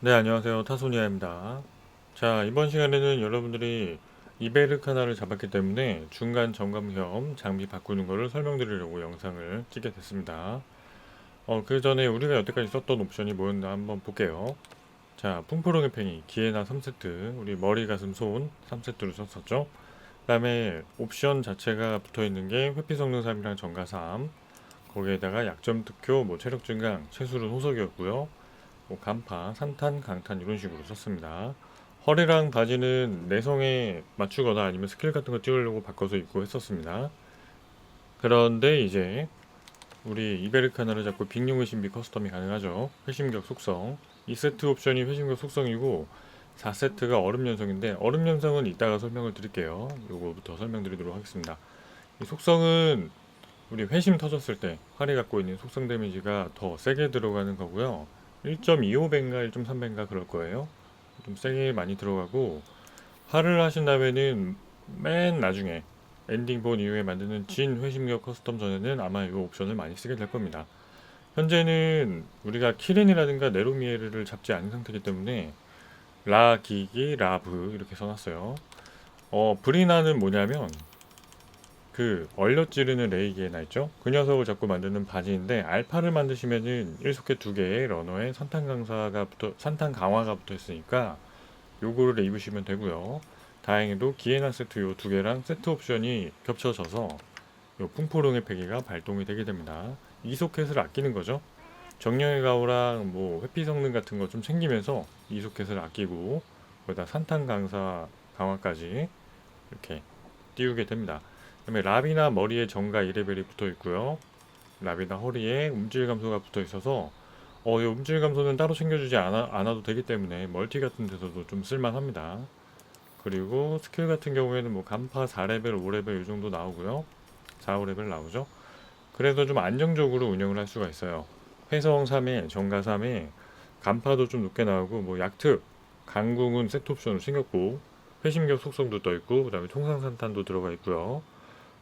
네, 안녕하세요. 타소니아입니다. 자, 이번 시간에는 여러분들이 이베르카나를 잡았기 때문에 중간 점검 겸 장비 바꾸는 거를 설명드리려고 영상을 찍게 됐습니다. 어, 그 전에 우리가 여태까지 썼던 옵션이 뭐였나 한번 볼게요. 자, 풍포롱의 팽이, 기에나 3세트, 우리 머리, 가슴, 손 3세트로 썼었죠. 그 다음에 옵션 자체가 붙어 있는 게 회피 성능 3이랑 정가 3, 거기에다가 약점 특효, 뭐 체력 증강, 채술은 호석이었고요. 뭐 간파, 산탄, 강탄 이런 식으로 썼습니다. 허리랑 바지는 내성에 맞추거나 아니면 스킬 같은 거 띄우려고 바꿔서 입고 했었습니다. 그런데 이제 우리 이베르카나를 잡고 빅룡의 신비 커스텀이 가능하죠. 회심격 속성. 2세트 옵션이 회심격 속성이고 4세트가 얼음 연성인데 얼음 연성은 이따가 설명을 드릴게요. 요거부터 설명드리도록 하겠습니다. 이 속성은 우리 회심 터졌을 때 활이 갖고 있는 속성 데미지가 더 세게 들어가는 거고요. 1.25배인가 1.3배인가 그럴 거예요. 좀 세게 많이 들어가고 활을 하신 다음에는 맨 나중에 엔딩 본 이후에 만드는 진 회심력 커스텀 전에는 아마 이 옵션을 많이 쓰게 될 겁니다. 현재는 우리가 키렌이라든가 네로미에르를 잡지 않은 상태이기 때문에 라 기기 라브 이렇게 써놨어요. 어 브리나는 뭐냐면 그 얼려 찌르는 레이기에나 있죠. 그 녀석을 잡고 만드는 바지인데 알파를 만드시면은 1속에 두 개의 러너에 산탄 강사가 붙어 산탄 강화가 붙어 있으니까 요거를 입으시면 되고요. 다행히도 기에나 세트 요 두 개랑 세트 옵션이 겹쳐져서 요 풍포롱의 패기가 발동이 되게 됩니다. 이 소켓을 아끼는 거죠. 정령의 가오랑 뭐 회피 성능 같은 거 좀 챙기면서 이 소켓을 아끼고 거기다 산탄 강사 강화까지 이렇게 띄우게 됩니다. 그다음에 라비나 머리에 정가 2레벨이 붙어 있고요. 라비나 허리에 움질 감소가 붙어 있어서 어, 이 움질 감소는 따로 챙겨주지 않아, 않아도 되기 때문에 멀티 같은 데서도 좀 쓸만합니다. 그리고 스킬 같은 경우에는 뭐 간파 4레벨, 5레벨 이 정도 나오고요. 4, 5레벨 나오죠. 그래서 좀 안정적으로 운영을 할 수가 있어요. 회성 3에 정가 3에 간파도 좀 높게 나오고 뭐 약특, 강궁은 세트 옵션으로 생겼고 회심격 속성도 떠 있고 그다음에 통상산탄도 들어가 있고요.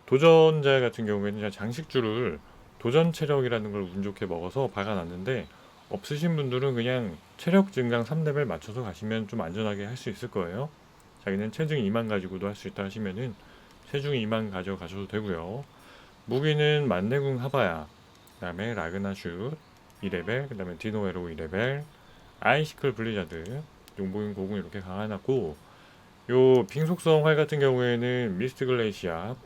도전자 같은 경우에는 장식주를 도전 체력이라는 걸 운 좋게 먹어서 박아놨는데 없으신 분들은 그냥 체력 증강 3레벨 맞춰서 가시면 좀 안전하게 할 수 있을 거예요. 자기는 체중 2만 가지고도 할 수 있다 하시면은 체중 2만 가져가셔도 되고요. 무기는 만내궁 하바야, 그 다음에 라그나 슛 2레벨, 그 다음에 디노에로 2레벨, 아이시클 블리자드, 용보인 고궁 이렇게 강화해놨고 요 빙속성 활 같은 경우에는 미스트 글레이시아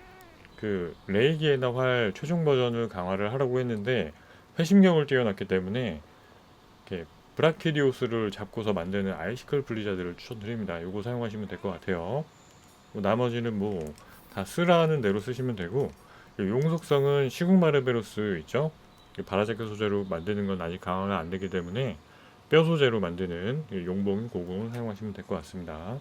그 레이기에나 활 최종 버전을 강화를 하라고 했는데 회심력을 띄워놨기 때문에 이렇게 브라키디오스를 잡고서 만드는 아이시클 블리자드를 추천드립니다. 요거 사용하시면 될 것 같아요. 뭐 나머지는 뭐 다 쓰라는 대로 쓰시면 되고 용속성은 시궁 마르베로스 있죠? 바라제크 소재로 만드는 건 아직 강화가 안 되기 때문에 뼈 소재로 만드는 용봉 고궁을 사용하시면 될 것 같습니다.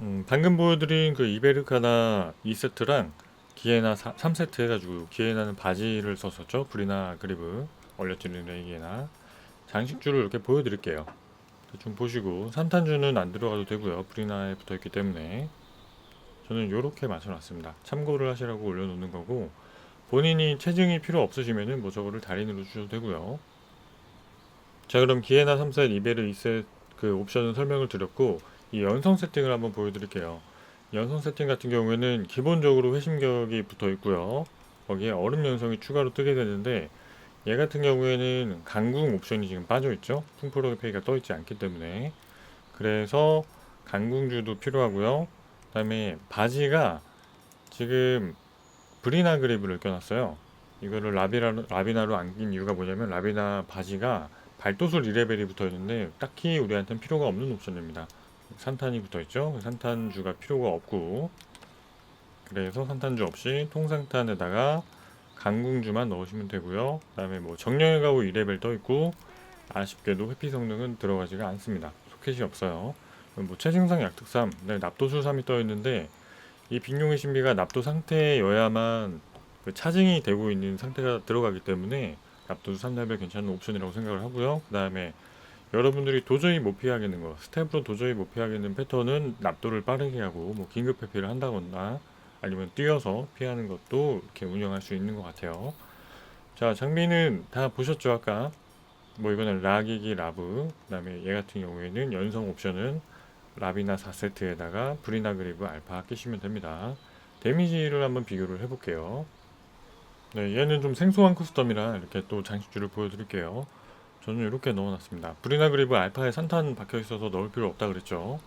음, 방금 보여드린 그 이베르카나 2세트랑 기에나 3세트 해가지고 기에나는 바지를 썼었죠. 브리나 그리브 얼려지는 레이기에나 장식주를 이렇게 보여드릴게요. 좀 보시고 산탄주는 안 들어가도 되고요. 브리나에 붙어있기 때문에 저는 이렇게 맞춰놨습니다. 참고를 하시라고 올려놓는 거고 본인이 체증이 필요 없으시면은 뭐 저거를 달인으로 주셔도 되고요. 자 그럼 기에나 3셋, 이베르 2셋 그 옵션은 설명을 드렸고 이 연성 세팅을 한번 보여드릴게요. 연성 세팅 같은 경우에는 기본적으로 회심격이 붙어 있고요. 거기에 얼음 연성이 추가로 뜨게 되는데 얘 같은 경우에는 강궁 옵션이 지금 빠져 있죠. 풍포로그 페이가 떠 있지 않기 때문에 그래서 강궁주도 필요하고요. 그다음에 바지가 지금 브리나 그리브를 껴놨어요. 이거를 라비나, 라비나로 안긴 이유가 뭐냐면 라비나 바지가 발도술 2레벨이 붙어 있는데 딱히 우리한테는 필요가 없는 옵션입니다. 산탄이 붙어 있죠. 산탄주가 필요가 없고 그래서 산탄주 없이 통산탄에다가 강궁주만 넣으시면 되고요. 그 다음에 뭐 정령의 가우 2레벨 떠 있고 아쉽게도 회피 성능은 들어가지가 않습니다. 소켓이 없어요. 뭐 체증상 약특삼, 네, 납도수 3이 떠 있는데 이 빅룡의 신비가 납도 상태여야만 그 차징이 되고 있는 상태가 들어가기 때문에 납도수 3레벨 괜찮은 옵션이라고 생각을 하고요. 그 다음에 여러분들이 도저히 못 피하겠는 거, 스텝으로 도저히 못 피하겠는 패턴은 납도를 빠르게 하고 뭐 긴급 회피를 한다거나 아니면 뛰어서 피하는 것도 이렇게 운영할 수 있는 것 같아요. 자, 장비는 다 보셨죠 아까 뭐 이거는 락이기 라브 그다음에 얘 같은 경우에는 연성 옵션은 라비나 4세트에다가 브리나 그리브 알파 끼시면 됩니다. 데미지를 한번 비교를 해볼게요. 네, 얘는 좀 생소한 커스텀이라 이렇게 또 장식줄을 보여드릴게요. 저는 이렇게 넣어놨습니다. 브리나 그리브 알파에 산탄 박혀 있어서 넣을 필요 없다 그랬죠.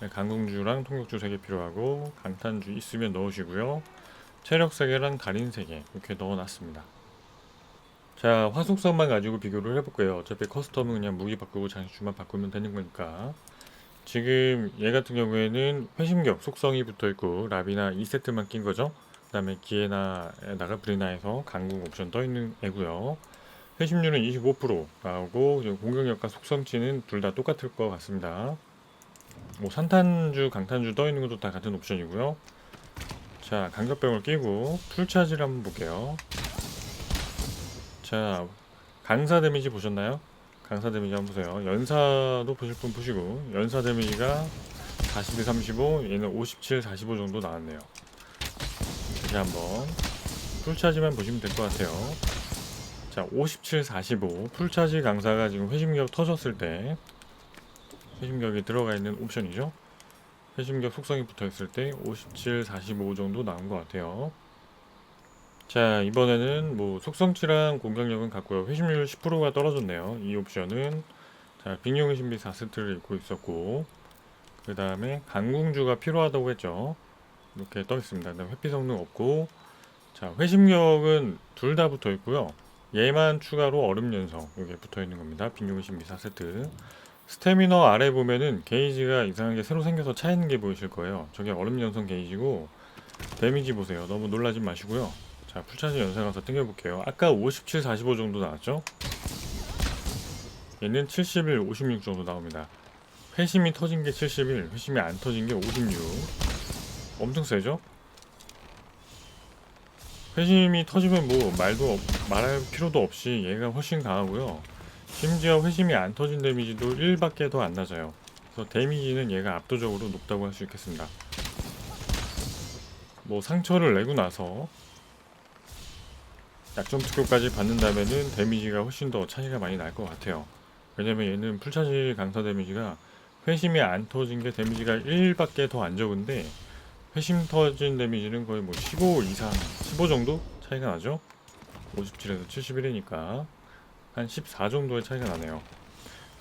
네, 강궁주랑 통역주 3개 필요하고 강탄주 있으면 넣으시고요. 체력 3개랑 달인 3개 이렇게 넣어놨습니다. 자 화속성만 가지고 비교를 해볼게요. 어차피 커스텀은 그냥 무기 바꾸고 장식줄만 바꾸면 되는 거니까. 지금 얘 같은 경우에는 회심격 속성이 붙어 있고 라비나 2세트만 낀 거죠. 그 다음에 기에나에다가 브리나에서 강궁 옵션 떠 있는 애고요. 회심률은 25% 나오고 공격력과 속성치는 둘 다 똑같을 것 같습니다. 뭐 산탄주, 강탄주 떠 있는 것도 다 같은 옵션이고요. 자 강력병을 끼고 풀차지를 한번 볼게요. 자 강사 데미지 보셨나요? 강사 데미지 한번 보세요. 연사도 보실 분 보시고 연사 데미지가 42, 35 얘는 57, 45 정도 나왔네요. 다시 한번 풀차지만 보시면 될 것 같아요. 자, 57, 45 풀차지 강사가 지금 회심격 터졌을 때 회심격이 들어가 있는 옵션이죠. 회심격 속성이 붙어 있을 때 57, 45 정도 나온 것 같아요. 자, 이번에는 뭐 속성치랑 공격력은 같고요. 회심률 10%가 떨어졌네요. 이 옵션은 자, 빅룡의 신비 4세트를 입고 있었고 그 다음에 강궁주가 필요하다고 했죠. 이렇게 떠 있습니다. 회피 성능 없고 자, 회심력은 둘 다 붙어 있고요. 얘만 추가로 얼음 연성 여기에 붙어 있는 겁니다. 빅룡의 신비 4세트. 스태미너 아래 보면은 게이지가 이상하게 새로 생겨서 차 있는 게 보이실 거예요. 저게 얼음 연성 게이지고 데미지 보세요. 너무 놀라지 마시고요. 자, 풀차지 연사 가서 땡겨볼게요. 아까 57, 45 정도 나왔죠? 얘는 71, 56 정도 나옵니다. 회심이 터진 게 71, 회심이 안 터진 게 56. 엄청 세죠? 회심이 터지면 뭐 말도 없- 말할 필요도 없이 얘가 훨씬 강하고요. 심지어 회심이 안 터진 데미지도 1밖에 더 안 낮아요. 그래서 데미지는 얘가 압도적으로 높다고 할 수 있겠습니다. 뭐 상처를 내고 나서 약점 특효까지 받는다면은 데미지가 훨씬 더 차이가 많이 날 것 같아요. 왜냐면 얘는 풀차지 강사 데미지가 회심이 안 터진 게 데미지가 1밖에 더 안 적은데 회심 터진 데미지는 거의 뭐 15 이상, 15 정도 차이가 나죠? 57에서 71이니까 한 14 정도의 차이가 나네요.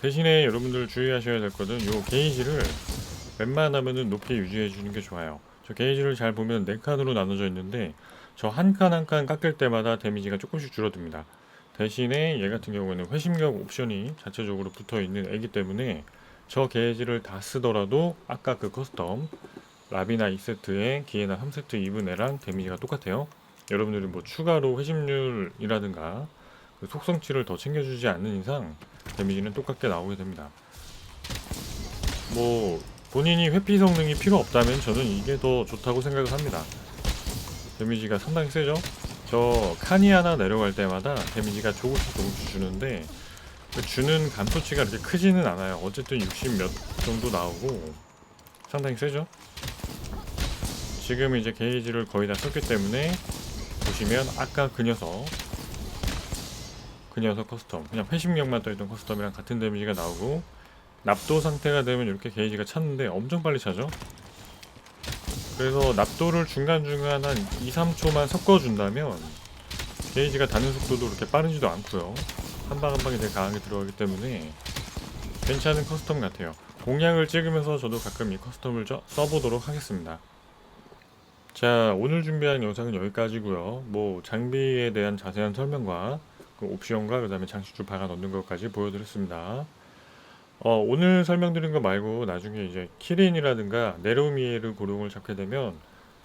대신에 여러분들 주의하셔야 될 것은 요 게이지를 웬만하면은 높게 유지해 주는 게 좋아요. 저 게이지를 잘 보면 4칸으로 나눠져 있는데 저 한 칸 한 칸 깎을 때마다 데미지가 조금씩 줄어듭니다. 대신에 얘 같은 경우에는 회심력 옵션이 자체적으로 붙어 있는 애기 때문에 저 게이지를 다 쓰더라도 아까 그 커스텀 라비나 2세트에 기에나 3세트 입은 애랑 데미지가 똑같아요. 여러분들이 뭐 추가로 회심률이라든가 그 속성치를 더 챙겨주지 않는 이상 데미지는 똑같게 나오게 됩니다. 뭐 본인이 회피 성능이 필요 없다면 저는 이게 더 좋다고 생각을 합니다. 데미지가 상당히 세죠? 저 칸이 하나 내려갈 때마다 데미지가 조금씩 조금씩 주는데 그 주는 감소치가 이렇게 크지는 않아요. 어쨌든 60 몇 정도 나오고 상당히 세죠? 지금 이제 게이지를 거의 다 썼기 때문에 보시면 아까 그 녀석 그 녀석 커스텀 그냥 회심력만 떠있던 커스텀이랑 같은 데미지가 나오고 납도 상태가 되면 이렇게 게이지가 찼는데 엄청 빨리 차죠? 그래서 납도를 중간중간 한 2, 3초만 섞어준다면 게이지가 닿는 속도도 그렇게 빠르지도 않고요. 한 방 한 방이 되게 강하게 들어가기 때문에 괜찮은 커스텀 같아요. 공략을 찍으면서 저도 가끔 이 커스텀을 저- 써보도록 하겠습니다 자 오늘 준비한 영상은 여기까지고요. 뭐 장비에 대한 자세한 설명과 그 옵션과 그 다음에 장식줄 박아 넣는 것까지 보여드렸습니다. 어, 오늘 설명드린 거 말고 나중에 이제 키린이라든가 네로미에르 고룡을 잡게 되면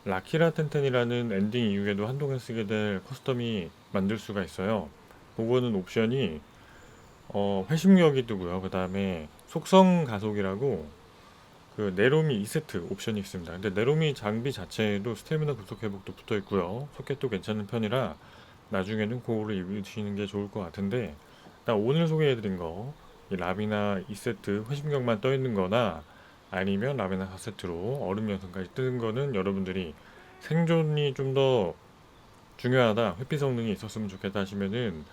라키라 텐텐이라는 엔딩 이후에도 한동안 쓰게 될 커스텀이 만들 수가 있어요. 그거는 옵션이 어, 회심력이 뜨고요. 그 다음에 속성 가속이라고 그 네로미 2세트 옵션이 있습니다. 근데 네로미 장비 자체에도 스태미나 급속 회복도 붙어 있고요. 소켓도 괜찮은 편이라 나중에는 그거를 입으시는 게 좋을 것 같은데 일단 오늘 소개해드린 거 이 라비나 2세트 회심격만 떠 있는 거나 아니면 라비나 4세트로 얼음 연성까지 뜨는 거는 여러분들이 생존이 좀 더 중요하다 회피 성능이 있었으면 좋겠다 하시면은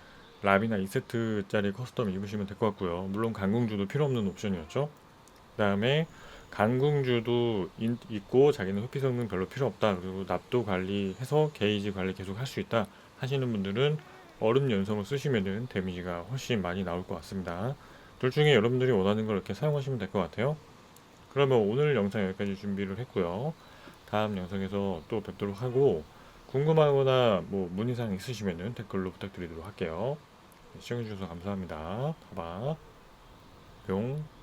랍이나 2세트짜리 커스텀 입으시면 될 것 같고요. 물론 강궁주도 필요 없는 옵션이었죠. 그 다음에 강궁주도 인- 있고 자기는 회피 성능 별로 필요 없다. 그리고 납도 관리해서 게이지 관리 계속 할 수 있다 하시는 분들은 얼음 연성을 쓰시면은 데미지가 훨씬 많이 나올 것 같습니다. 둘 중에 여러분들이 원하는 걸 이렇게 사용하시면 될 것 같아요. 그러면 오늘 영상 여기까지 준비를 했고요. 다음 영상에서 또 뵙도록 하고 궁금하거나 뭐 문의사항 있으시면은 댓글로 부탁드리도록 할게요. 시청해주셔서 감사합니다. 봐봐. 뿅.